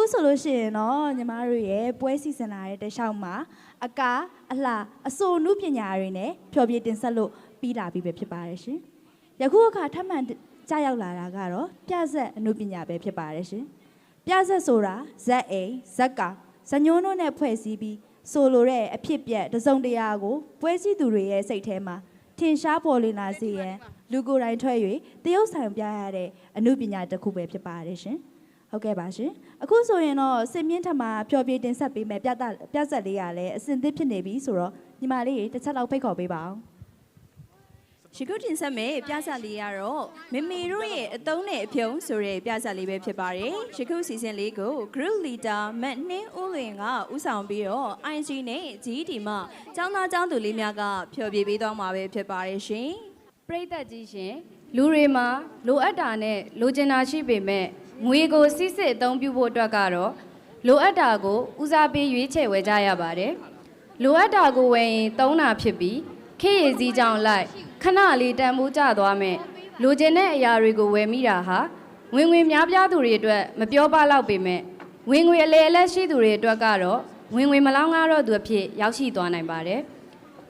အခုဆိုလို့ရှိရင်တော့ညီမတို့ရဲ့ပွဲစီစဉ်လာတဲ့တခြားမှာအကားအလှအစိုးနုပညာတွေနဲ့ဖျော်ဖြေတင်ဆက်လို့ပြီးလာပြီပဲဖြစ်ပါတယ်ရှင်ယခုအခါထပ်မံကြာရောက်လာတာကတော့ပြဆက်အနုပညာပဲဖြစ်ပါတယ်ရှင်ပြဆက်ဆိုတာဇက်အိမ်ဇက်ကောင်ဇညုံတို့နဲ့ဖွဲ့စည်းပြီးဆိုလိုတဲ့အဖြစ်ပြက်တစ်စုံတရာကိုပွဲစည်းသူတွေရဲ့စိတ်ထဲမှာထင်ရှားပေါ်လွင်လာစေရန်လူကိုယ်တိုင်ထွက်၍တရုပ်ဆောင်ပြရတဲ့အနုပညာတစ်ခုပဲဖြစ်ပါတယ်ရှင် ဟုတ်ကဲ့ပါရှင်အခုဆိုရင်တော့စင်မြင့်ထမှာဖျော်ဖြေတင်ဆက်ပေးမယ်ပြသပြဆက်လေးကလည်းအစင်သစ်ဖြစ်နေပြီဆိုတော့ညီမလေးတစ်ချက်လောက်ဖိတ်ခေါ်ပေးပါအောင်ရှိခုတင်ဆက်မယ်ပြဆက်လေးကတော့မေမေတို့ရဲ့အတုံးနဲ့အဖြုံဆိုတဲ့ပြဆက်လေးပဲဖြစ်ပါတယ်ရှိခုစီစဉ်လေးကို group leader မတ်နှင်းဦးလွင်ကဥဆောင်ပြီးတော့ IG နဲ့ GD မှចောင်းသားចောင်းသူလေးများကဖျော်ဖြေပေးသွားမှာပဲဖြစ်ပါတယ်ရှင်ပရိသတ်ကြီးရှင်လူတွေမှာလိုအပ်တာနဲ့လိုချင်တာရှိပေမဲ့ ငွေကိုစစ်စစ်အသုံးပြုဖို့အတွက်ကတော့လိုအပ်တာကိုဦးစားပေးရွေးချယ်ဝယ်ကြရပါတယ်လိုအပ်တာကိုဝယ်ရင်သုံးတာဖြစ်ပြီးခေရည်စည်းကြောင်းလိုက်ခဏလေးတန်ဖိုးကျသွားမယ်လိုချင်တဲ့အရာတွေကိုဝယ်မိတာဟာဝင်ငွေများပြားသူတွေအတွက်မပြောပါတော့ပေမဲ့ဝင်ငွေအလဲအလက်ရှိသူတွေအတွက်ကတော့ဝင်ငွေမလောင်းကားတော့သူအဖြစ်ရောက်ရှိသွားနိုင်ပါတယ်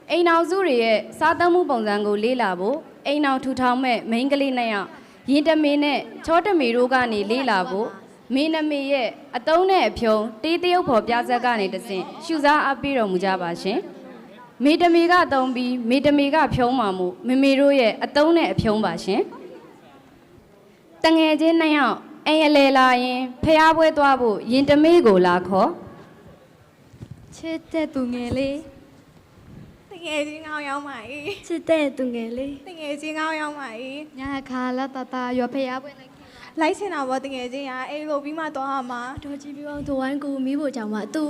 အိမ်အောင်စုတွေရဲ့စားသုံးမှုပုံစံကိုလေ့လာဖို့အိမ်အောင်ထူထောင်မဲ့မိန်းကလေးနှစ်ယောက် ရင်တမေနဲ့ချောတမေတို့ကနေလေ့လာဖို့မင်းနမေရဲ့အတုံးနဲ့အဖြုံတေးတရုပ်ဖော်ပြဆက်ကနေတဆင့်ရှုစားအပ်ပြီးတော်မူကြပါရှင်မေတမေကတုံးပြီးမေတမေကဖြုံးမှာမို့မမေတို့ရဲ့အတုံးနဲ့အဖြုံးပါရှင်တငယ်ချင်းနှစ်ယောက်အိမ်အလဲလာရင်ဖျားပွဲသွားဖို့ရင်တမေကိုလာခေါ်ချစ်တဲ့သူငယ်လေးတ ငယ်ချင်းကောင်းရောက်ပါ၏ချစ်တဲ့သူငယ်လေးတငယ်ချင်းကောင်းရောက်ပါညာခါလာတတရွာဖျားပွဲလိုက်၏လိုက်ချင်တာပေါ့တငယ်ချင်းကအိမ်လိုပြီးမှသွားရမှာတော်ကြည့်ပြအောင်ဒဝိုင်းကိုမိဖို့ကြောင့်မတူ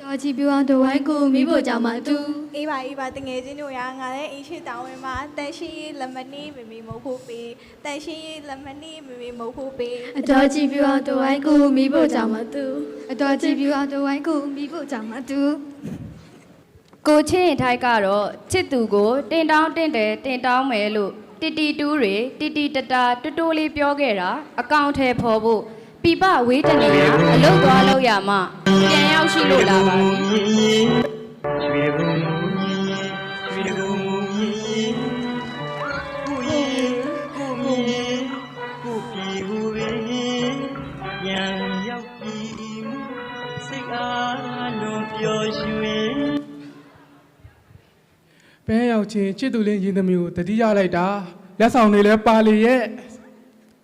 တော်ကြည့်ပြအောင်ဒဝိုင်းကိုမိဖို့ကြောင့်မတူအေးပါအေးပါတငယ်ချင်းတို့ရငါလည်းအိမ်ရှိတောင်းဝင်မှာတန်ရှိရေးလက်မနီးမမီမဟုတ်ဖို့ပေးတန်ရှိရေးလက်မနီးမမီမဟုတ်ဖို့ပေးအတော်ကြည့်ပြအောင်ဒဝိုင်းကိုမိဖို့ကြောင့်မတူအတော်ကြည့်ပြအောင်ဒဝိုင်းကိုမိဖို့ကြောင့်မတူ ကိုချင်းရင်ထိုက်ကတော့ချစ်သူကိုတင်တောင်းတင်တယ်တင်တောင်းမယ်လို့တီတီတူးတွေတီတီတတာတူတူလေးပြောခဲ့တာအကောင့်ထဲပေါ်ဖို့ပြပဝေးတနေရအလုတ်သွားလို့ရမှပြန်ရောက်ရှိလို့လာပါပြီ ပဲရောက်ချင်းချစ်သူလေးရင်သမီးကိုတတိယလိုက်တာလက်ဆောင်တွေလည်းပါလေရဲ့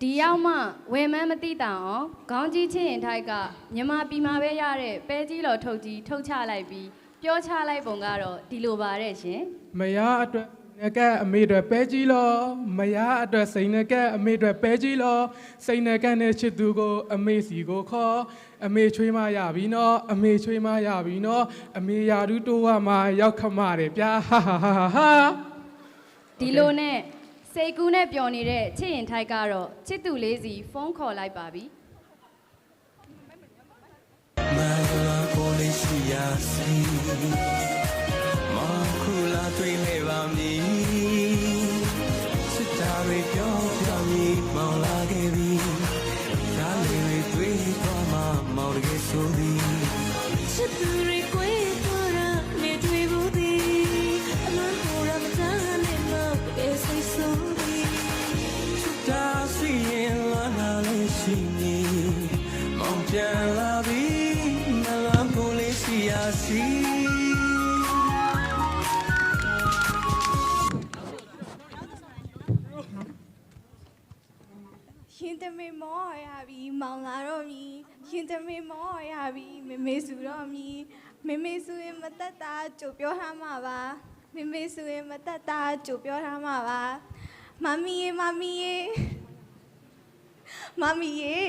ဒီရောက်မှဝယ်မန်းမသိတာအောင်ခေါင်းကြီးချင်းရင်ထိုက်ကမြမပီမာပဲရတဲ့ပဲကြီးတော်ထုတ်ကြီးထုတ်ချလိုက်ပြီးပြောချလိုက်ပုံကတော့ဒီလိုပါတဲ့ရှင်မယားအတွက် ငကက်အမေအတွက်ပဲကြီးလောမယားအတွက်စိန်ငကက်အမေအတွက်ပဲကြီးလောစိန်ငကက်နဲ့ချစ်သူကို အမေစီကိုခေါ်အမေချွေးမရပြီနော်အမေချွေးမရပြီနော်အမေယာဒူးတိုးဝမှာရောက်ခမတယ်ဗျာဟာဟာဟာဟာဒီလိုနဲ့စိတ်ကူးနဲ့ပျော်နေတဲ့ချစ်ရင်ထိုက်ကတော့ချစ်သူလေးစီဖုန်းခေါ်လိုက်ပါပြီမလာကိုလေးရှိရစီ မ မောင်လာတော့မီရှင်တမေမောရပြီမေမေစုတော့မီမေမေစုရင်မတက်တာကြိုပြောထားမှာပါမေမေစုရင်မတက်တာကြိုပြောထားမှာပါမမီရေမမီရေမမီရေ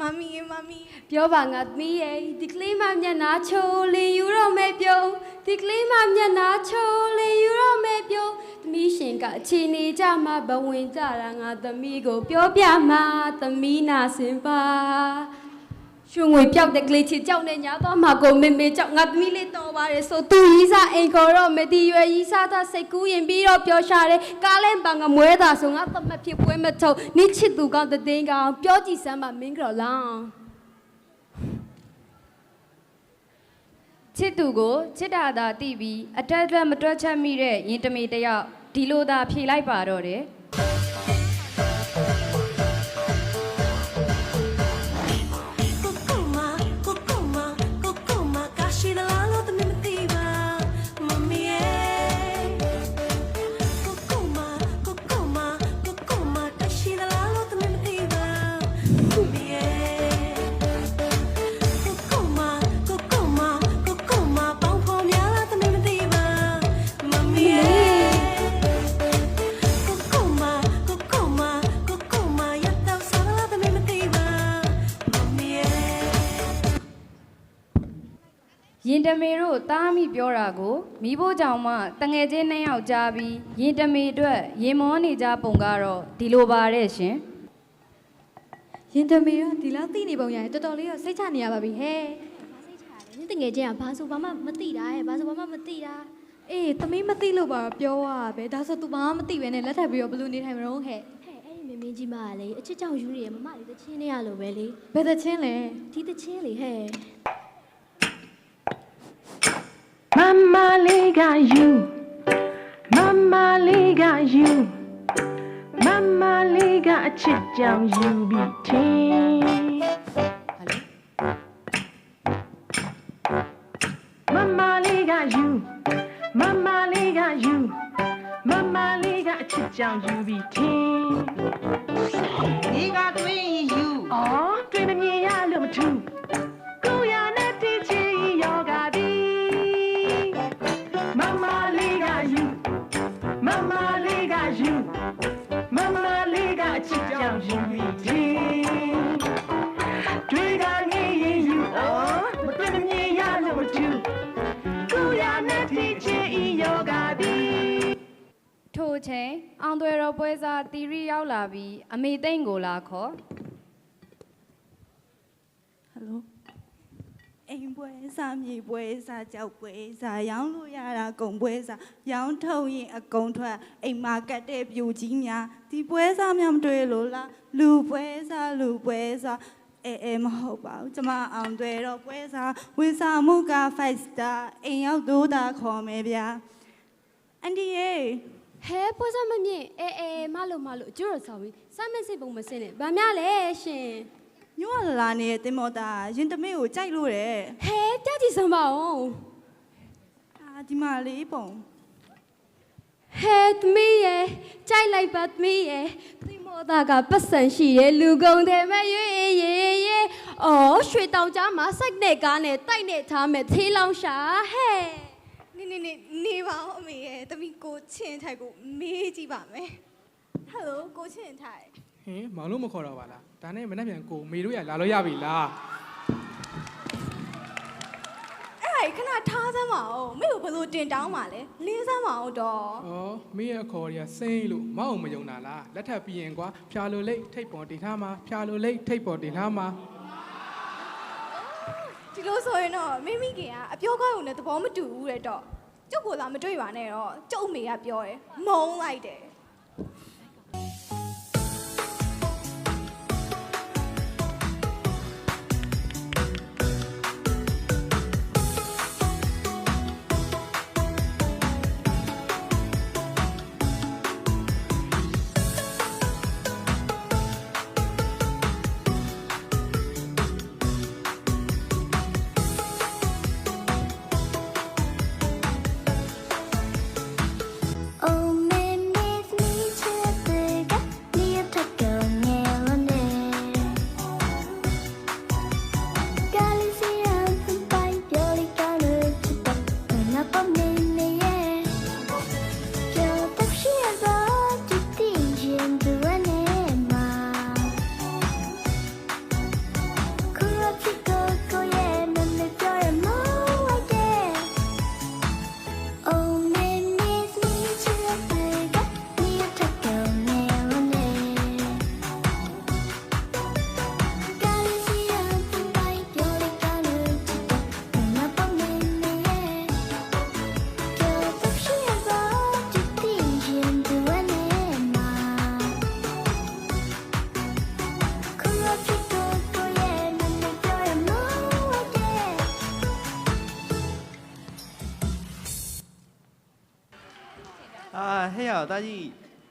မမီရေမမီရေပြောပါငါသမီးရဲ့ဒီကလေးမမျက်နှာချိုးလင်ယူတော့မဲ့ပြုံးဒီကလေးမမျက်နှာချိုးလင်ယူတော့မဲ့ပြုံးသမီးရှင်ကအချီနေကြမှာဘဝင်ကြတာငါသမီးကို ပြောပြမှာသမီးနာစင်ပါ ရွှေငွေပြောက်တဲ့ကလေးချစ်ကြောက်နေညာသွားမှာကိုမေမေကြောက်ငါသမီးလေးတော်ပါတယ်ဆိုသူရီးစားအိမ်ခေါ်တော့မတီရွယ်ရီးစားသားစိတ်ကူးရင်ပြီးတော့ပျော်ရှာတယ်ကားလဲပန်ကမွဲတာဆိုငါသမတ်ဖြစ်ပွဲမထုတ်နိချစ်သူကောင်းတဲ့သိန်းကောင်ပြောကြည့်စမ်းပါမင်းကြော်လောင်းချစ်သူကိုချစ်တာသာတိပြီးအတက်အတက်မတွက်ချက်မိတဲ့ရင်တမေတယောက်ဒီလိုသာဖြေလိုက်ပါတော့တယ် တမေတို့တားမိပြောတာကိုမိဖို့ကြောင့်မှတငယ်ချင်းနှစ်ယောက်ကြားပြီးရင်တမေအတွက်ရင်မောနေကြပုံကတော့ဒီလိုပါတဲ့ရှင်ရင်တမီတော့ဒီလောက်သိနေပုံရတယ်တော်တော်လေးတော့စိတ်ချနေရပါပြီဟဲ့နင်တငယ်ချင်းကဘာဆိုဘာမှမသိတာရဲ့ဘာဆိုဘာမှမသိတာအေးသမီးမသိလို့ပါတော့ပြောရတာပဲဒါဆို तू ဘာမှမသိပဲနဲ့လက်ထပ်ပြီးတော့ဘယ်လိုနေထိုင်မလို့ဟဲ့ဟဲ့အဲ့ဒီမင်းမင်းကြီးမကလေအချစ်ကြောင့်ယူနေရမမလေးတချင်းနေရလို့ပဲလေဘယ်သချင်းလဲဒီတချင်းလေဟဲ့ Mama Liga you Mama Liga you Mama Liga အချစ်ကြောင့်ယူပြီးချင်း Mama Liga you Mama Liga you Mama Liga အချစ်ကြောင့်ယူပြီးချင်းဒီကတွင်ယူအော်တွင်မမြင်ရလို့မထူး ရီရောက်လာပြီးအမေသိမ့်ကိုလာခေါ်ဟယ်လိုအိမ်ပွဲစားမြေပွဲစားကြောက်ပွဲစားရောင်းလို့ရတာကုန်ပွဲစားရောင်းထုတ်ရင်အကုန်ထွက်အိမ်မှာကတ်တဲ့ပြူကြီးများဒီပွဲစားများမတွေ့လို့လားလူပွဲစားလူပွဲစားအဲအဲမဟုတ်ပါဘူးကျမအောင်တွေတော့ပွဲစားဝင်စားမှုက5 star အိမ်ရောက်တော့တာခေါ်မယ်ဗျာအန်ဒီယေ ဟဲပွဲစားမမြင့်အဲအဲမလို့မလို့အကျိုးရဆောင်ပြီးစမ်းမစိတ်ပုံမစင်းနဲ့ဗာများလဲရှင်ညောလာလာနေတဲ့တင်မောတာရင်တမေကိုကြိုက်လို့တဲ့ဟဲကြကြည့်စမ်းပါဦးအာဒီမှာလေးပုံဟဲသမီးရဲ့ကြိုက်လိုက်ပါသမီးရဲ့သိမောသားကပတ်စံရှိရဲ့လူကုန်တယ်မဲ့ရွေရေရေအော်ရွှေတောင်ကြားမှာစိုက်နဲ့ကားနဲ့တိုက်နဲ့ထားမဲ့သေးလောင်ရှာဟဲ့ နေနေနေနေပါဦးအမေရဲ့တမီကိုချင်းထိုက်ကိုမေးကြည့်ပါမယ်ဟယ်လိုကိုချင်းထိုက်ဟင်မောင်လို့မခေါ်တော့ပါလားဒါနဲ့မနေ့ပြန်ကိုမေတို့ရလာလို့ရပြီလားအဲ့ဒါကြီးခဏထားစမ်းပါဦးမေကိုဘယ်လိုတင်တောင်းပါလဲလင်းစမ်းပါဦးတော့ဩမင်းရဲ့အခေါ်တွေကစိမ့်လို့မောက်အောင်မယုံတာလားလက်ထပ်ပြီးရင်ကွာဖြာလိုလိတ်ထိတ်ပေါ်တင်ထားမှာဖြာလိုလိတ်ထိတ်ပေါ်တင်ထားမှာ ဒီလိုဆိုရင်တော့မိမိခင်ကအပြောကောင်းုံနဲ့သဘောမတူဘူးတဲ့တော့ကျုပ်ကိုလာမတွေ့ပါနဲ့တော့ကျုပ်အမေကပြောတယ်မုန်းလိုက်တယ် ဟဲ့ရတာကြီး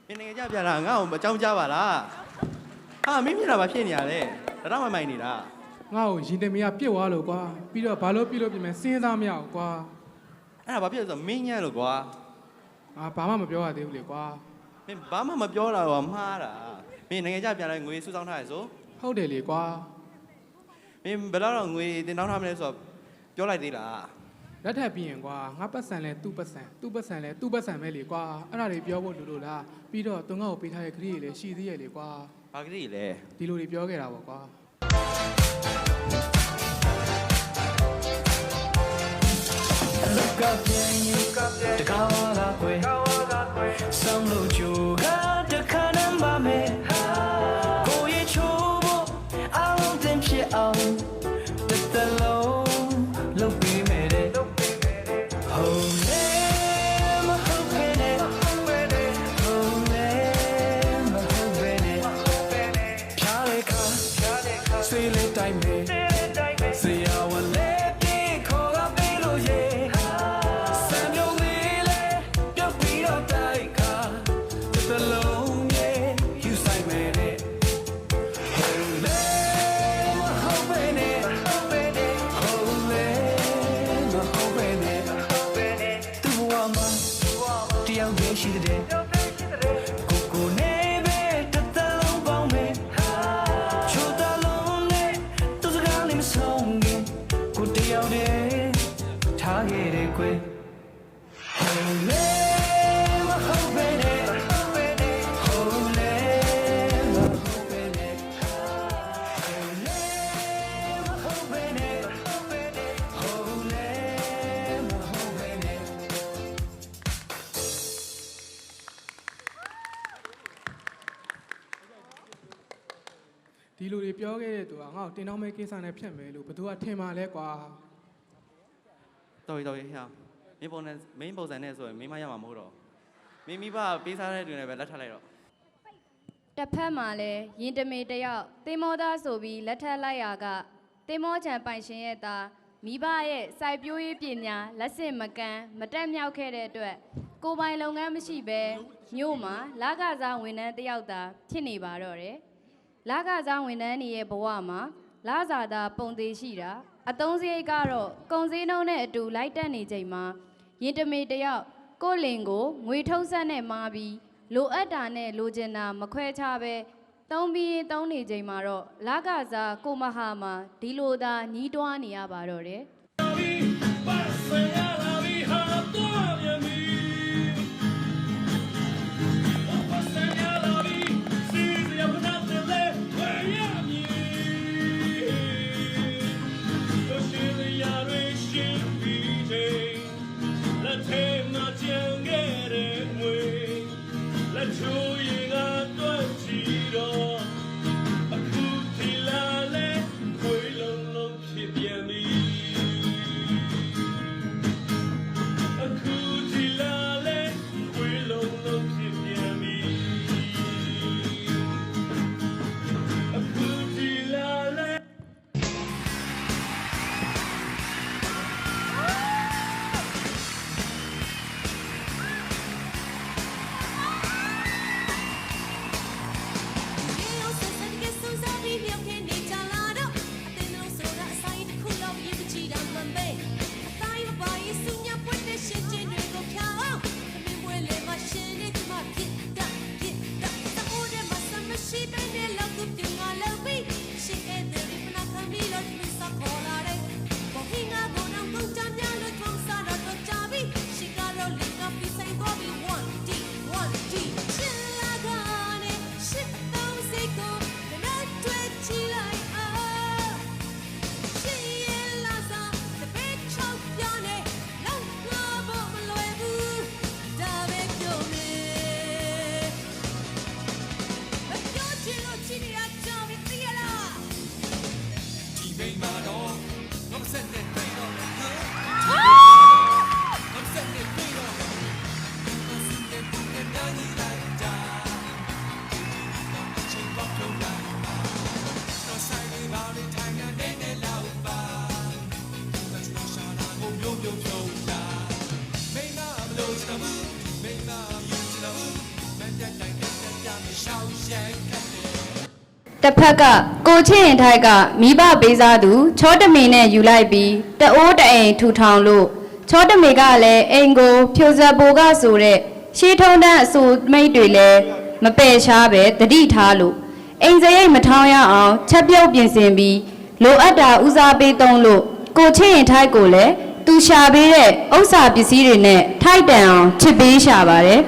မင်းငယ်ကြပြတာငါ့ကိုအကြောင်းကြားပါလားဟာမင်းမျက်နှာဘာဖြစ်နေရလဲတရမမိုင်နေတာငါ့ကိုရင်တမီးကပြစ်သွားလို့ကွာပြီးတော့ဘာလို့ပြစ်လို့ပြင်မယ်စဉ်းစားမရဘူးကွာအဲ့ဒါဘာဖြစ်လဲဆိုတော့မင်းညံ့လို့ကွာငါဘာမှမပြောရသေးဘူးလေကွာမင်းဘာမှမပြောတာကွာမှားတာမင်းငယ်ကြပြလိုက်ငွေစုဆောင်းထားရဆိုဟုတ်တယ်လေကွာမင်းဘယ်တော့ငွေတင်တောင်းထားမလဲဆိုတော့ပြောလိုက်သေးလား လက်ထပ်ပြီးရင်ကွာငါပတ်စံလဲသူ့ပတ်စံသူ့ပတ်စံလဲသူ့ပတ်စံပဲလေကွာအဲ့ဒါတွေပြောဖို့လိုလို့လားပြီးတော့သူငါ့ကိုပေးထားတဲ့ခရီးတွေလည်းရှိသေးရဲ့လေကွာဘာကလေးလဲဒီလိုတွေပြောခဲ့တာပေါ့ကွာကပြင်းယူတ ထားခဲ့တဲ့ကွယ် Holy, holy, holy, holy. ဒီလိုတွေပြောခဲ့တဲ့သူကငါ့ကိုတင်တော့မဲ့ကိစ္စနဲ့ဖြတ်မယ်လို့ဘသူကထင်ပါလဲကွာ တော်ပြီတော်ပြီဟဲ့မင်းပုံနဲ့မင်းပုံစံနဲ့ဆိုရင်မင်းမရမှာမဟုတ်တော့မင်းမိဘပေးစားတဲ့တွင်လည်းပဲလက်ထပ်လိုက်တော့တစ်ဖက်မှာလည်းရင်တမေတယောက်သင်္မောသားဆိုပြီးလက်ထပ်လိုက်ရာကသင်္မောချံပိုင်ရှင်ရဲ့သားမိဘရဲ့စိုက်ပျိုးရေးပညာလက်ဆင့်မကမ်းမတက်မြောက်ခဲ့တဲ့အတွက်ကိုယ်ပိုင်လုပ်ငန်းမရှိဘဲမြို့မှာလကစားဝန်ထမ်းတယောက်သာဖြစ်နေပါတော့တယ်လကစားဝန်ထမ်းတွေရဲ့ဘဝမှာလစာသာပုံသေးရှိတာ အတုံးစရိတ်ကတော့ကုန်စည်နှုန်းနဲ့အတူလိုက်တက်နေချိန်မှာရင်တမေတယောက်ကိုယ့်လင်ကိုငွေထုတ်ဆက်နဲ့မာပြီးလိုအပ်တာနဲ့လိုချင်တာမခွဲခြားပဲသုံးပြီးရင်သုံးနေချိန်မှာတော့လကစားကိုမဟာမှာဒီလိုသာညီးတွားနေရပါတော့တယ် တစ်ဖက်ကကိုချင်းရင်ထိုက်ကမိဘပေးစားသူချောတမင်နဲ့ယူလိုက်ပြီးတအိုးတအိမ်ထူထောင်လို့ချောတမင်ကလည်းအိမ်ကို ဖြိုဇက်ပိုကဆိုတဲ့ရှေးထုံးတန်းအဆူမိတ်တွေလည်းမပယ်ရှားပဲတတိထားလို့အိမ်စရိတ်မထောင်းရအောင်ချက်ပြုတ်ပြင်ဆင်ပြီးလိုအပ်တာဦးစားပေးသုံးလို့ကိုချင်းရင်ထိုက်ကိုလည်းသူရှာပေးတဲ့ဥစ္စာပစ္စည်းတွေနဲ့ထိုက်တန်အောင်ချစ်ပေးရှာပါတယ်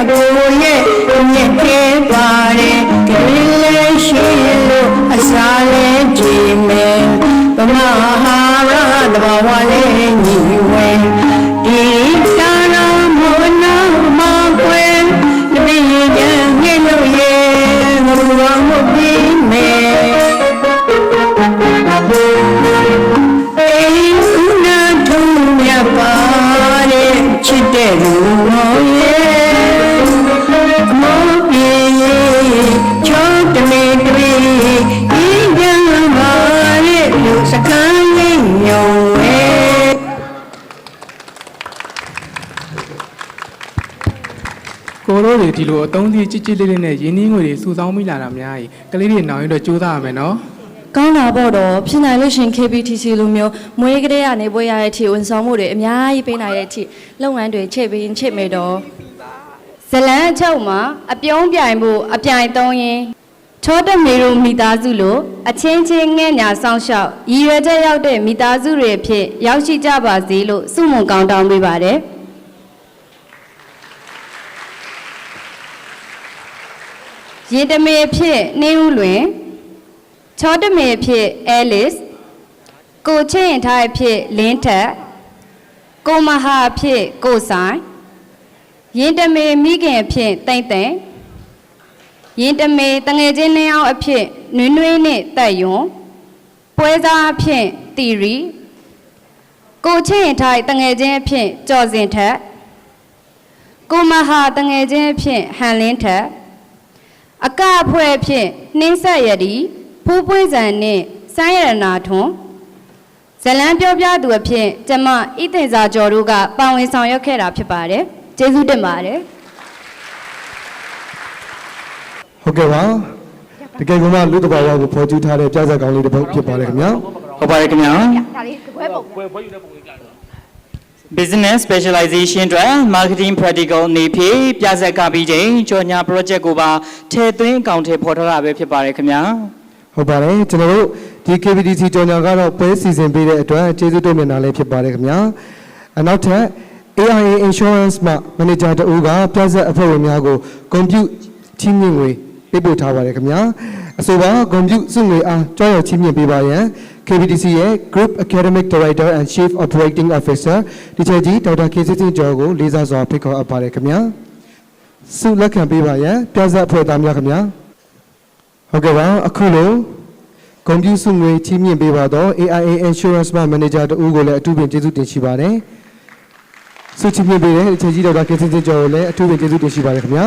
အကိုရဲ့ညက်ကဲပါတယ်ကပင်လေးရှိလို့အစားလေးကြည့်မယ်ဗမဟာရတဘာဝလေး ကမ်းလေးညုံဝဲကိုတို့တွေဒီလိုအသုံးစည်းကြစ်ကြစ်လေးလေးနဲ့ရင်းနှီးငွေတွေစုဆောင်းမိလာတာများကြီးကလေးတွေနောင်ရင်တော့ကြိုးစားရမယ်နော်ကောင်းတာပေါ့တော့ဖြစ်နိုင်လို့ရှရင် KBTC လိုမျိုးမွေးကလေးကနေပွဲရတဲ့အထိဝန်ဆောင်မှုတွေအများကြီးပေးနိုင်တဲ့အထိလုပ်ငန်းတွေချိတ်ပေးရင်ချိတ်မယ်တော့ဇလန်းအချုပ်မှာအပြုံးပြိုင်ဖို့အပြိုင်သုံးရင် ချောတမေတို့မိသားစုလိုအချင်းချင်းငဲ့ညာဆောင်ရှောက်ရည်ရွယ်ချက်ရောက်တဲ့မိသားစုတွေအဖြစ်ရောက်ရှိကြပါစေလို့ဆုမွန်ကောင်းတောင်းပေးပါတယ်ရင်တမေအဖြစ်နှင်းဦးလွင်ချောတမေအဖြစ်အဲလစ်ကိုချင်းရင်ထားအဖြစ်လင်းထက်ကိုမဟာအဖြစ်ကိုဆိုင်ရင်တမေမိခင်အဖြစ်တိမ့်သိမ့် ရင်တမေတငယ်ချင်းနှင်းအောင်အဖြစ်နွေးနွေးနဲ့တက်ယွန်ပွဲစားအဖြစ်တီရီကိုချင်းရင်ထိုင်တငယ်ချင်းအဖြစ်ကြော်စင်ထက်ကိုမဟာတငယ်ချင်းအဖြစ်ဟန်လင်းထက်အကအဖွဲအဖြစ်နှင်းဆက်ရည်ဖိုးပွေးစံနဲ့စမ်းရတနာထွန်းဇလန်းပြောပြသူအဖြစ်ကျမဣသိစာကျော်တို့ကပါဝင်ဆောင်ရွက်ခဲ့တာဖြစ်ပါတယ်ကျေးဇူးတင်ပါတယ် ဟုတ်ကဲ့ပါတကယ်ကမှလူတစ်ပါးဝါကိုဖော်ကျူးထားတဲ့ပြဿနာကောင်းလေးတစ်ပုဒ်ဖြစ်ပါတယ်ခင်ဗျာဟုတ်ပါတယ်ခင်ဗျာဒါလေးခွဲပုံခွဲခွဲယူတဲ့ပုံလေးကြတော့ business specialization အတွက် marketing practical အနေဖြင့်ပြဆက်ကပြီးချိန်ကြော်ညာ project ကိုပါထည့်သွင်းအကောင့်ထဲပေါ်ထားတာပဲဖြစ်ပါတယ်ခင်ဗျာဟုတ်ပါတယ်ကျွန်တော်တို့ဒီ KVDC ကြော်ညာကတော့ပွဲစီစဉ်ပေးတဲ့အတွက်ကျေးဇူးတင်မြတ်တာလည်းဖြစ်ပါတယ်ခင်ဗျာအနောက်ထပ် AIA Insurance မှ manager တဦးကပြဿနာအဖွဲ့ဝင်များကို compute ချီးမြှင့်ငွေ ပေးပို့ထားပါတယ်ခင်ဗျာအဆိုပါ compute စုငွေအားကြောက်ရွံ့ချီးမြှင့်ပေးပါရန် KVDC ရဲ့ Group Academic Director and Chief Operating Officer ဒီချက်ကြီးဒေါက်တာခေစစ်စစ်ကျော်ကိုလေးစားစွာဖိတ်ခေါ်အပ်ပါတယ်ခင်ဗျာဆုလက်ခံပေးပါရန်ပြဿနာအဖွဲ့သားများခင်ဗျာဟုတ်ကဲ့ပါအခုလို့ဂုဏ်ပြုစုငွေချီးမြှင့်ပေးပါတော့ AIA Insurance မှ Manager တဦးကိုလည်းအထူးပင်ကျေးဇူးတင်ရှိပါတယ်ဆုချီးမြှင့်ပေးတဲ့ဒီချက်ကြီးဒေါက်တာခေစစ်စစ်ကျော်ကိုလည်းအထူးပင်ကျေးဇူးတင်ရှိပါတယ်ခင်ဗျာ